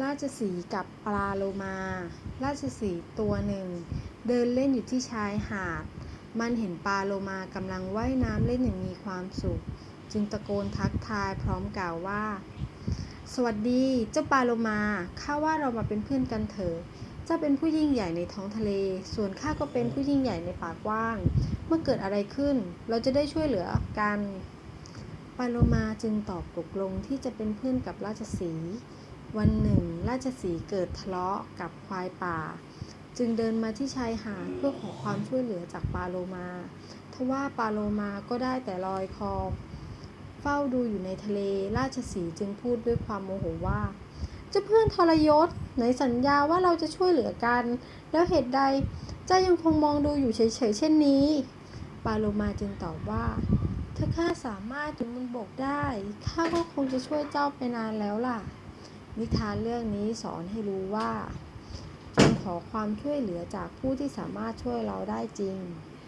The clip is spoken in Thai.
ราชสีกับปลาโลมา ราชสีตัวหนึ่ง เดินเล่นอยู่ที่ชายหาด มันเห็นปลาโลมากำลังว่ายน้ำเล่นอย่างมีความสุข จึงตะโกนทักทายพร้อมกล่าวว่า สวัสดีเจ้าปลาโลมา ข้าว่าเรามาเป็นเพื่อนกันเถอะเจ้าเป็นผู้ยิ่งใหญ่ในท้องทะเล ส่วนข้าก็เป็นผู้ยิ่งใหญ่ในป่ากว้าง เมื่อเกิดอะไรขึ้น เราจะได้ช่วยเหลือกัน ปาโลมาจึงตอบตกลงที่จะเป็นเพื่อนกับราชสี วันหนึ่ง ราชสีเกิดทะเลาะกับควายป่า จึงเดินมาที่ชายหาดเพื่อขอความช่วยเหลือจากปาโลมาทว่าปาโลมาก็ได้แต่ลอยคอเฝ้าดูอยู่ในทะเลราชสีจึงพูดด้วยความโมโหว่าเจ้าเพื่อนทรยศไหนสัญญาว่าเราจะช่วยเหลือกัน แล้วเหตุใดเจ้ายังคงมองดูอยู่เฉยๆเช่นนี้ ปาโลมาจึงตอบว่าถ้าข้าสามารถอยู่บนบกได้ข้าก็คงจะช่วยเจ้าไปนานแล้วล่ะ นิทานเรื่องนี้สอนให้รู้ว่า จงขอความช่วยเหลือจากผู้ที่สามารถช่วยเราได้จริง